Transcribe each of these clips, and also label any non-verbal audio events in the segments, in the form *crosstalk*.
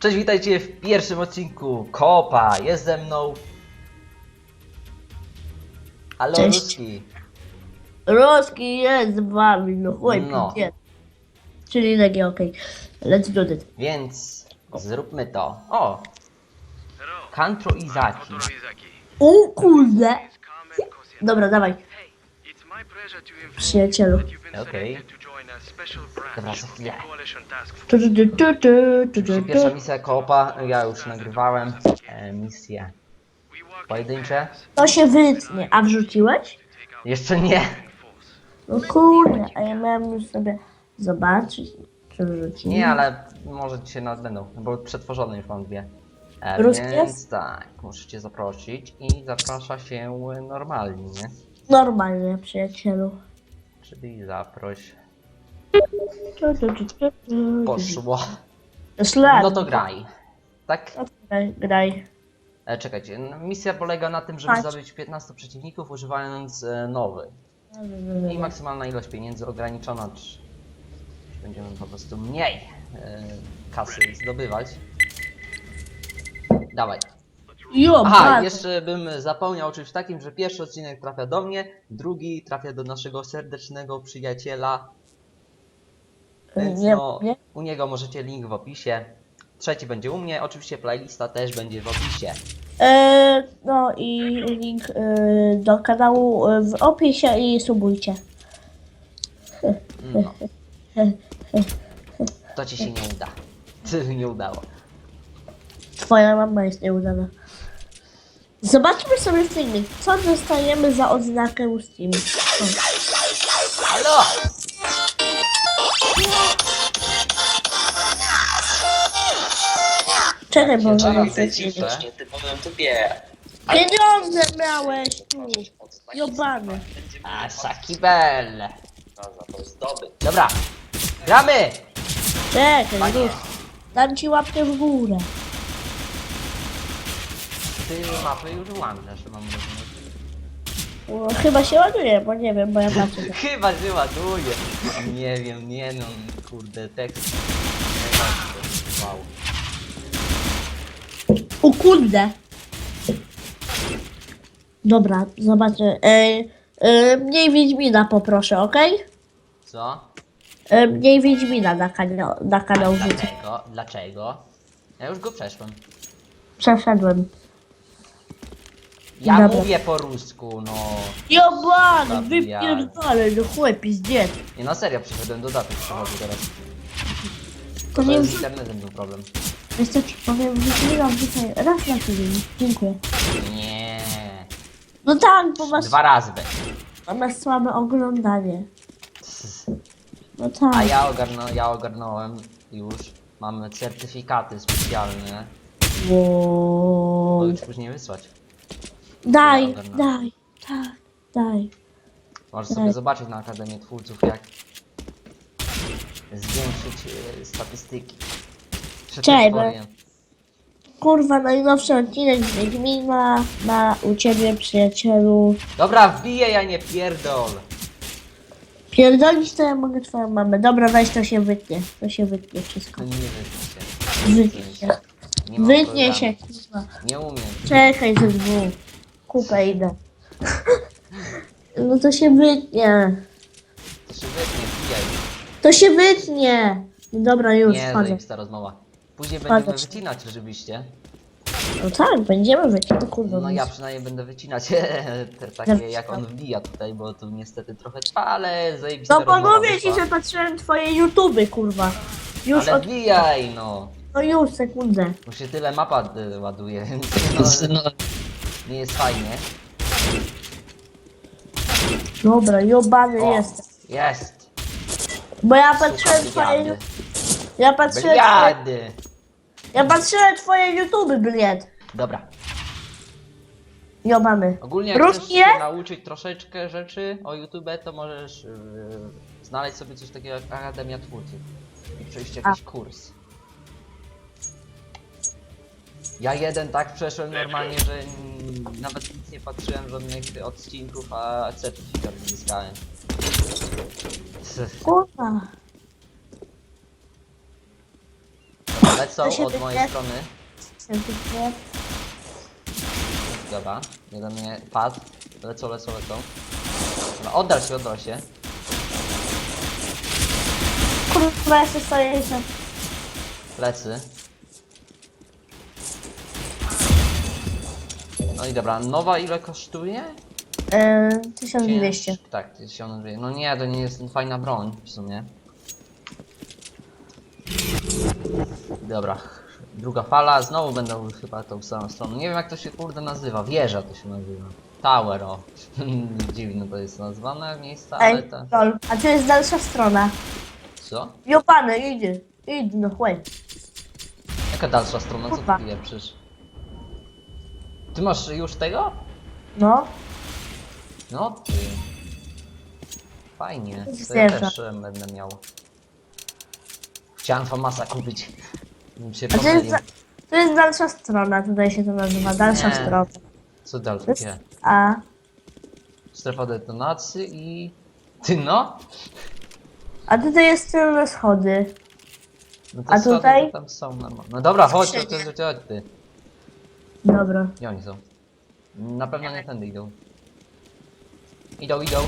Cześć, witajcie w pierwszym odcinku Kopa. Jest ze mną. Halo, Cześć. Ruski. Ruski jest z wami, no chłopie, No. nie. Czyli takie okej. Let's do it. Więc zróbmy to. O! Kantro Izaki. O kurde! Dobra, dawaj. Przyjacielu. Okej. Dobra, za chwilę. Tu, tu, tu, tu, tu, tu, tu, Pierwsza tu. misja Kopa. Ja już nagrywałem e, misję. Pojedyncze? To się wytnie. A wrzuciłeś? Jeszcze nie. No kurde, a ja miałem już sobie zobaczyć, czy wrzuciłem. Nie, ale może dzisiaj nas będą, bo przetworzone już mam dwie. E, więc tak, musicie zaprosić i zaprasza się normalnie, nie? Normalnie, przyjacielu. Czyli zaproś. Tu, tu, tu, tu, tu. Poszło. No to graj. Tak? Graj, graj. E, czekajcie, no, misja polega na tym, żeby Chodź. zabić 15 przeciwników używając e, nowy. I maksymalna ilość pieniędzy ograniczona, czy będziemy po prostu mniej e, kasy zdobywać. Dawaj. Jo, Aha, jeszcze bym zapomniał o czymś takim, że pierwszy odcinek trafia do mnie, drugi trafia do naszego serdecznego przyjaciela. Więc Nie, no, nie? u niego możecie link w opisie. Trzeci będzie u mnie, oczywiście playlista też będzie w opisie. E, no i link e, do kanału e, w opisie i subujcie. No. To ci się nie uda. *laughs* nie udało. Twoja mama jest nieudana. Zobaczmy sobie filmik. Co dostajemy za odznakę Steam? O, Halo! Czekaj, bo mam w nietypowym trybie. Pieniądze miałeś tu. Jobany. A, Sakibel! Nazwa to zdobyć. Dobra, gramy! Czekaj, Panie. już. Dam ci łapkę w górę. Ty mapy już łamiesz, mam. O, chyba się ładuje, bo nie wiem, bo ja patrzę. *laughs* Chyba się ładuje. Nie wiem, nie no, kurde, tekst. Wow. O kurde. Dobra, zobaczę. E, e, mniej Wiedźmina poproszę, okej? Co? E, mniej Wiedźmina na kanał, na kanał wrzucę. Dlaczego? Dlaczego? Ja już go przeszłem. Przeszedłem. Ja Dobra. mówię po rusku, no. Jobany, wypierdolę, no chłopie, zjedz. Nie na serio przyszedłem, dodatek przechodzi teraz. To To nie jest z internetem był problem. Wystarczy, powiem, Wiedźmina wrzucaj raz na tydzień. Dziękuję. Nie. No tak, bo masz, Dwa razy będzie. bo masz słabe oglądanie. No A tak. ja, ogarnę, ja ogarnąłem już. Mamy certyfikaty specjalne. To Wow. już później wysłać. Daj, daj, tak, daj. Możesz Tak. sobie zobaczyć na Akademię Twórców, jak zwiększyć e, statystyki. Tak bo- powiem. Kurwa, najnowszy odcinek z Wiedźmina na u ciebie, przyjacielu. Dobra, wbiję, ja nie pierdol. Pierdolić to ja mogę twoją mamę. Dobra, weź to się wytnie. To się wytnie wszystko. Nie wytnie się. Wytnie się. Nie mam Wytnie się, kurwa. Nie umiem. Czekaj ze dwóch. Kupę idę. No to się wytnie. To się wytnie, wbijaj. To się wytnie. Dobra, już Nie, wchodzę. zajebista rozmowa. Później Wchodzę. będziemy wycinać oczywiście. No tak, będziemy wycinać. No kurwa. No ja przynajmniej będę wycinać *laughs* te takie jak on wbija tutaj, bo tu niestety trochę trwa, ale zajebista No rozmowa panowie ci, wyszła. że patrzyłem twoje YouTube, kurwa. Już Ale od... wbijaj no! No już, sekundę. Bo się tyle mapa y, ładuje, więc no, nie jest fajnie. Dobra, jobany O, jest. Jest! Bo ja patrzyłem twoje... Ja patrzyłem twoje... Bliady! Ja patrzyłem twoje YouTube, bliet. Dobra. Jobany. Ogólnie jak chcesz się nauczyć troszeczkę rzeczy o YouTube, to możesz yy, znaleźć sobie coś takiego jak Akademia Twórców i przejść jakiś kurs. Ja jeden tak przeszłem normalnie, że nawet nic nie patrzyłem żadnych odcinków, a certyfikat zyskałem. Kurwa. Lecą To się od mojej strony. Certyfikat. Dobra, jeden mnie padł. Lecą, lecą, lecą. Dobra, oddal się, oddal się. Kurwa, się stoję. Plecy. No i dobra, nowa ile kosztuje? Yy, 1200. Cięż- Tak, 1200. No nie, to nie jest fajna broń w sumie. Dobra, druga fala, znowu będą chyba tą samą stroną. Nie wiem jak to się kurde nazywa, wieża to się nazywa. Tower, o. *laughs* Dziwne to jest nazwane miejsce, ale Ej, to... lol. A tu jest dalsza strona. Co? Jopany, idzie. Idź, no chłej. Jaka dalsza strona? Co Kurwa. ty pieprzysz? Ty masz już tego? No. No ty. Fajnie. To ja Zwierzę. też e, będę miał. Chciałem Famasa kupić. Bym się A to jest, pomylił. to jest dalsza strona, tutaj się to nazywa, dalsza Nie. strona. Co dalej? To jest? A, Strefa detonacji i... Ty no? a tutaj jest tylne schody. no to A schody tutaj? Tam są normalne. No dobra, chodź, chodź, chodź, chodź, chodź ty. Dobra. Gdzie oni są? Na pewno nie tędy idą. Idą, idą.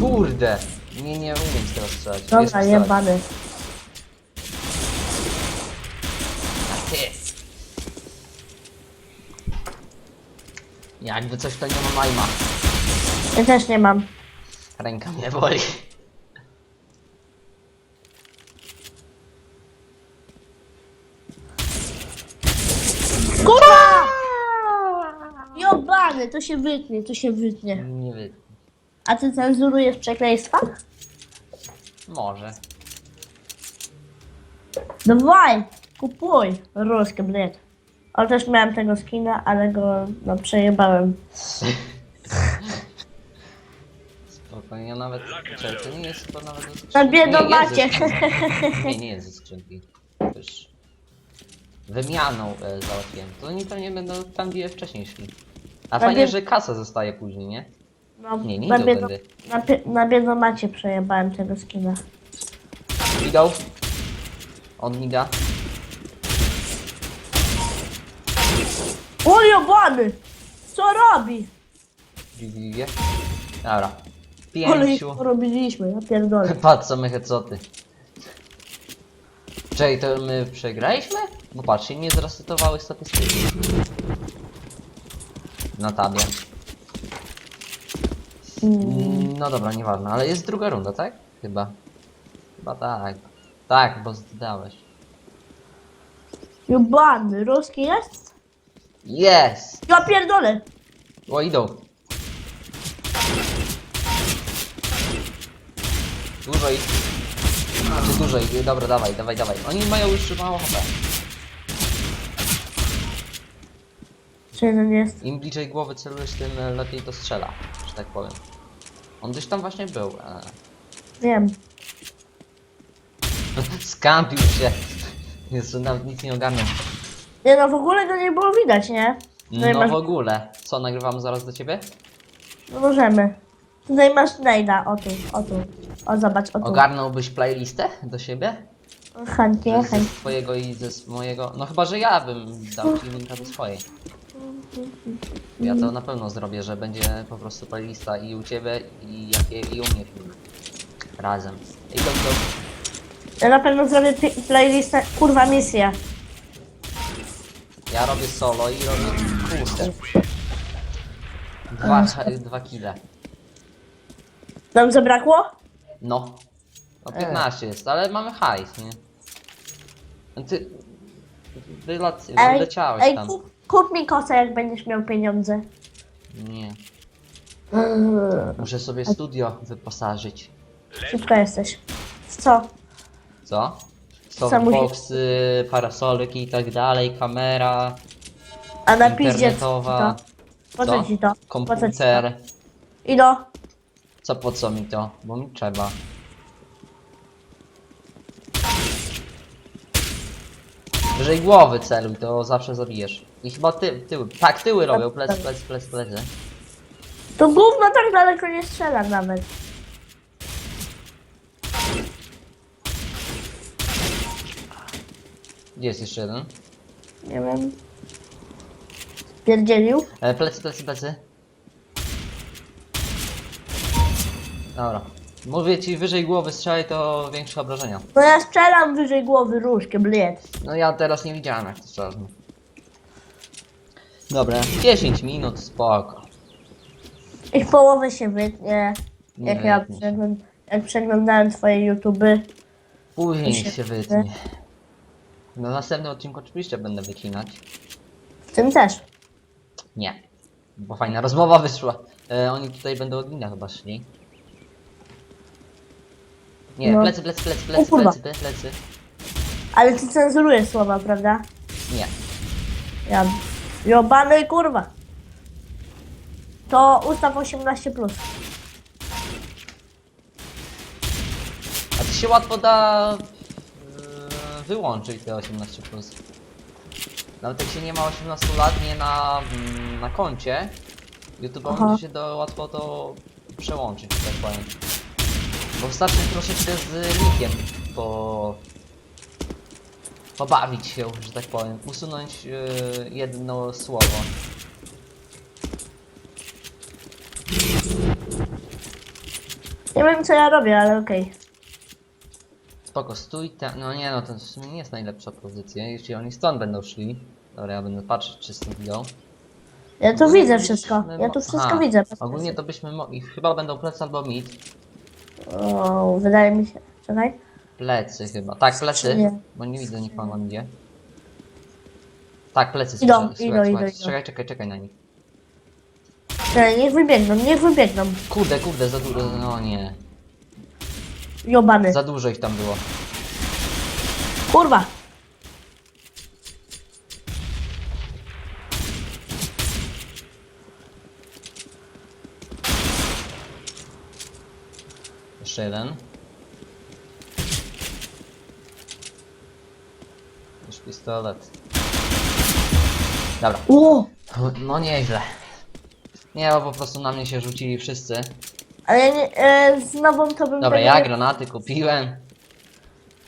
Kurde! Nie, nie umiem z tego strzelać. Wiesz, Dobra, strzelać. jebany. A ty! Jakby coś to nie ma majma. Ja też nie mam. Ręka mnie boli. Kurwa! Jobany, to się wytnie, to się wytnie. Nie wiem. A ty cenzurujesz przekleństwa? Może. Dawaj, kupuj. Ruskie, bled. Ale też miałem tego skina, ale go no, przejebałem. *laughs* Spokojnie, ja nawet... To nie jest to nawet ze skrzynki. Na Nie, jest ze skrzynki. Nie, nie jest ze skrzynki. Już... Wymianą e, załatwiłem. To oni pewnie będą tam gdzie wcześniej szli. A fajnie, że kasa zostaje później, nie? No, Nie, nie na, idą biedo, na, pie- na biedomacie przejebałem tego skina. Idą. On mi da. O jobany! Co robi? Widzicie? Dobra. Ale ich Pięciu. porobiliśmy, ja pierdolę. *laughs* Patrz same hecoty. Czej, to my przegraliśmy? Bo patrzcie, nie zresetowały statystyki. Na tabie. Mm, No dobra, nieważne, ale jest druga runda, tak? Chyba. Chyba tak. Tak, bo zdałeś. Jobany, ruski jest? Jest! Ja pierdolę! O, idą. Dużo ich. Znaczy dużo ich. Dobra, dawaj, dawaj, dawaj. Oni mają już mało HP. Czy jeden jest? Im bliżej głowy celujesz, tym e, lepiej to strzela, że tak powiem. On gdzieś tam właśnie był. E, Wiem. *laughs* skampił się. Jeszcze nawet nic nie ogarniał. Nie no, w ogóle go nie było widać, nie? Tutaj No masz, w ogóle. Co, nagrywamy zaraz do ciebie? no możemy. Tutaj masz Nejda, o tu, o tu. O zobacz, o tu. Ogarnąłbyś playlistę do siebie? Chętnie, Ze chętnie. swojego i ze s- mojego. No chyba, że ja bym dał *laughs* ci linka do swojej. Ja to na pewno zrobię, że będzie po prostu playlista i u ciebie i, jakie, i u mnie. Razem. I do, do, Ja na pewno zrobię pi- playlistę, kurwa misja. ja robię solo i robię kurde. Dwa, dwa kile. Nam zabrakło? No. No 15 jest, ale mamy hajs, nie? No Ty... Wylat, Ej, wyleciałeś tam. Kup mi kosę, jak będziesz miał pieniądze. Nie. Muszę sobie studio wyposażyć. Szybko jesteś. Co? Co? Softboxy, parasolki i tak dalej, kamera, A na piździe internetowa, to. Po co ci to? Po co ci to? komputer. Ilo? Co po co mi to? Bo mi trzeba. Wyżej głowy celuj, to zawsze zabijesz. I chyba ty, tyły. Tak, tyły robią, plecy, plecy, plecy, plecy. To gówno tak daleko nie strzela nawet. Gdzie jest jeszcze jeden? Nie wiem. Pierdzielił? E, plecy, plecy, plecy. Dobra. Mówię ci, wyżej głowy strzelaj, to większe obrażenia. No ja strzelam wyżej głowy różkiem, bliet. No ja teraz nie widziałem jak to strzelasz. Dobra, 10 minut, spoko. Ich połowę się wytnie. Nie Jak ja wytnie się. przegląd jak przeglądałem twoje YouTuby. Później się się wytnie. wytnie. Na następnym odcinku oczywiście będę wycinać. W tym też. Nie. Bo fajna rozmowa wyszła. E, oni tutaj będą od mina chyba szli. Nie, No. plecy, plecy, plecy, O plecy, kurwa. plecy, plecy. Ale ty cenzurujesz słowa, prawda? Nie. Ja. Jobany kurwa. To ustaw 18. Plus. A to się łatwo da e, wyłączyć te 18 plus. Nawet jak się nie ma 18 lat, nie na, mm, na koncie, YouTube Aha. będzie się do, łatwo to przełączyć, że tak powiem. Bo wystarczy troszeczkę z linkiem po... pobawić się, że tak powiem. Usunąć e, jedno słowo. Nie wiem co ja robię, ale okej. Spoko, stój tam. No nie no, to w sumie nie jest najlepsza pozycja. Jeśli oni stąd będą szli. Dobra, ja będę patrzeć, czy stąd idą. Ja tu widzę wszystko. Ja tu wszystko Aha, widzę. Ogólnie to byśmy mogli. Chyba będą plecy albo mid. O, wydaje mi się. Czekaj. Plecy chyba. Tak, plecy. Nie. Bo nie widzę nikogo na midzie. Tak, plecy Idą, słyszę, idą, słychać, idą, słychać. idą. Czekaj, czekaj, czekaj na nich. Czekaj, niech wybiegną, niech wybiegną. Kurde, kurde, za dużo. No nie. Jobany. Za dużo ich tam było. Kurwa. Jeszcze jeden. Pistolet. Dobra. O, No nieźle. Nie, bo po prostu na mnie się rzucili wszyscy. ale ja nie, e, z nową to bym Dobra, tego ja nie- granaty kupiłem.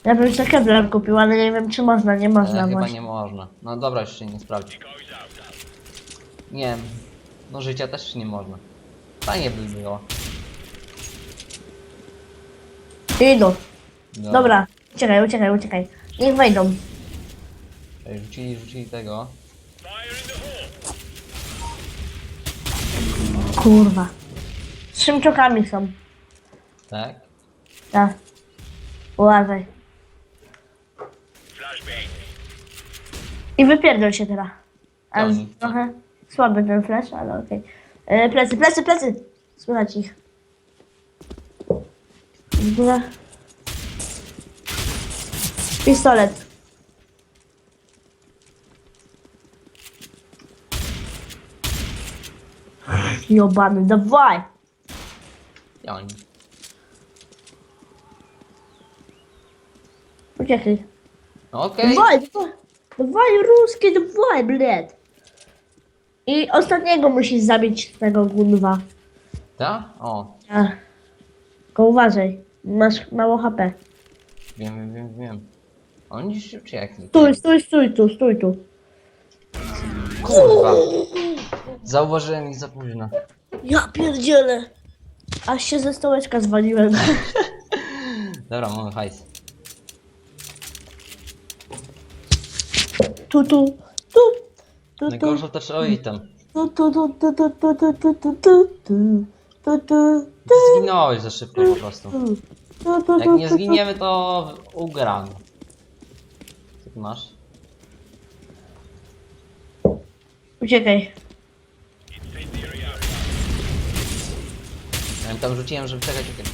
Ja bym Kevlar kupił, ale nie wiem czy można, nie E, można chyba właśnie. nie można. No dobra, już się nie sprawdzi. Nie wiem. No życia też nie można. Fajnie by było. Idą. Dobra, uciekaj, uciekaj, uciekaj. Niech wejdą. Ej, Rzucili, rzucili tego. Kurwa. Z szymczokami są. Tak? Tak. Uważaj. I wypierdol się teraz. Trochę słaby ten flash, ale okej. E, Plecy, plecy, plecy! Słychać ich. W górę. Pistolet. Jobany, dawaj! Uciekaj. No Okej. Dawaj, dawaj, dawaj ruskie, dawaj, bled. I ostatniego musisz zabić tego gunwa. Tak? O, Ach. Tylko uważaj, masz mało HP. wiem, wiem, wiem, wiem. Oni już uciekli. Stój, stój, stój tu, stój tu. Kurwa. Zauważyłem ich za późno. Ja pierdzielę. Aż się ze stołeczka zwaliłem. Dobra, mamy hajs. Tu, tu, tu. Tu, tu, Najgorsze to trzeba item. tu, tu, tu, tu, tu, tu, tu, tu, tu, tu, tu, tu, tu, Ty zginąłeś za szybko po prostu. tu, tu, tu, Jak tu, nie tu, tu. zginiemy, to ugramy. Co ty masz? Uciekaj. Ja tam rzuciłem, żeby czekać, czekać.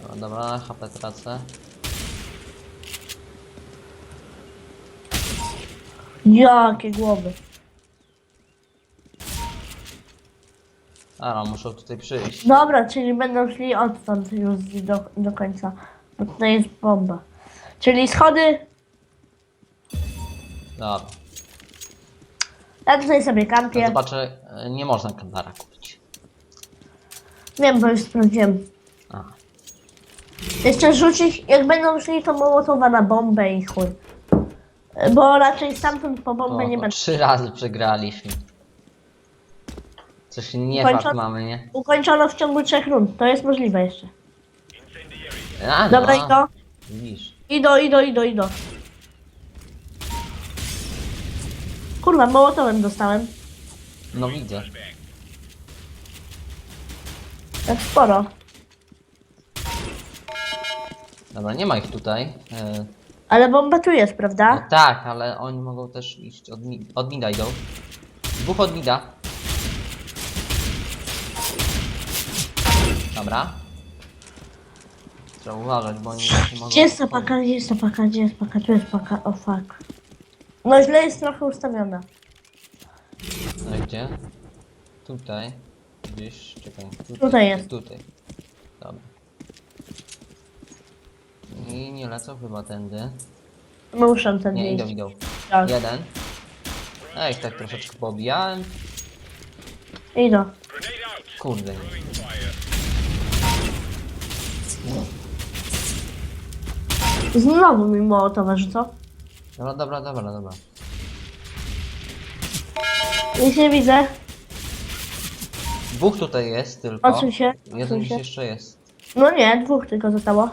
Dobra, dobra, HP tracę. Jakie głowy. Ara, muszą tutaj przyjść. Dobra, czyli będą szli odtąd już do, do końca. Bo tutaj jest bomba. Czyli schody. Dobra. Ja tutaj sobie kampię. zobaczę, e, nie można kandara kupić. Wiem, bo już sprawdziłem. A, Jeszcze rzucić, jak będą szli, to mołotowa na bombę i chuj. Bo raczej stamtąd po bombę o, nie będę. trzy razy przegraliśmy. Coś nie Kończą- fakt mamy, nie? Ukończono w ciągu trzech rund. To jest możliwe jeszcze. A, Dobra, no, idą. Widzisz. Idą, idą, idą, idą. Kurwa, mołotowem dostałem. No widzę. Tak sporo. Dobra, nie ma ich tutaj. E, Ale bomba tu jest, no prawda? tak, ale oni mogą też iść od, mi- od mida idą. Dwóch od mida. Dobra. Trzeba uważać, bo oni właśnie mogą... Gdzie jest ta paka? Gdzie jest ta paka? Gdzie jest paka? Tu jest paka. O fuck. No źle jest trochę ustawiona. No gdzie? Tutaj. Gdzieś, czekaj. Tutaj, Tutaj jest. Tutaj. Dobra. I nie lecą chyba tędy. Muszę ten Nie, idą, iść. idą. Tak. Jeden. Ej, tak troszeczkę pobijałem. Idą. Kurde. Znowu mi mołotowa rzucą. Dobra, dobra, dobra, dobra. Nic nie widzę. Dwóch tutaj jest tylko. Odsuń się, Jeden gdzieś się. jeszcze jest. No nie, dwóch tylko zostało.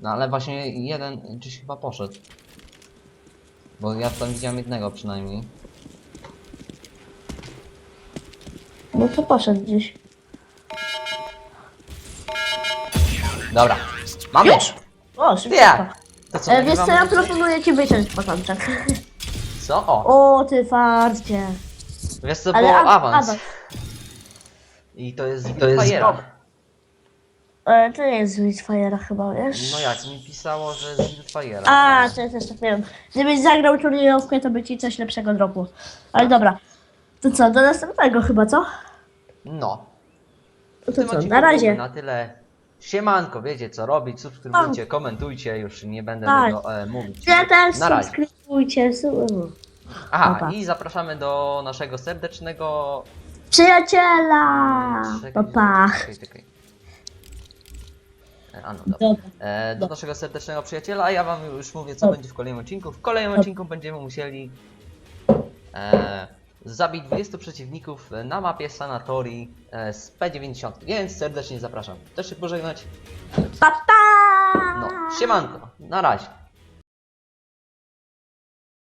No ale właśnie jeden gdzieś chyba poszedł. Bo ja tam widziałem jednego przynajmniej. No to poszedł gdzieś. Dobra. Mamy! Już? O, szybko. To co, E, wiesz co, ja dzisiaj? proponuję ci wyciąć początek. Co? O! O, ty farcie. Wiesz co, było a- awans. awans. I to jest, to jest Fajera. E, to nie jest z Witchfire'a chyba, wiesz? No jak, mi pisało, że z Wildfire'a. A, to ja też tak miałem. Gdybyś zagrał turniejowkę, to by ci coś lepszego dropło. Ale dobra. To co, do następnego chyba, co? No. To W tym co, odcinku na razie. Na tyle. Siemanko, wiecie co robić, subskrybujcie, komentujcie, już nie będę Tak. tego e, mówić. Ja też Na razie. subskrybujcie. su- Aha, Pa, pa. i zapraszamy do naszego serdecznego... Przyjaciela! Czekaj, Papa. Czekaj, czekaj. E, A no, dobra. Dobra. E, do Dobra. naszego serdecznego przyjaciela, a ja wam już mówię, co Dobra. będzie w kolejnym odcinku. W kolejnym odcinku będziemy musieli e, zabić 20 przeciwników na mapie Sanatorii e, z P90, więc serdecznie zapraszam. Też się pożegnać. Pa, pa! No, siemanko, na razie.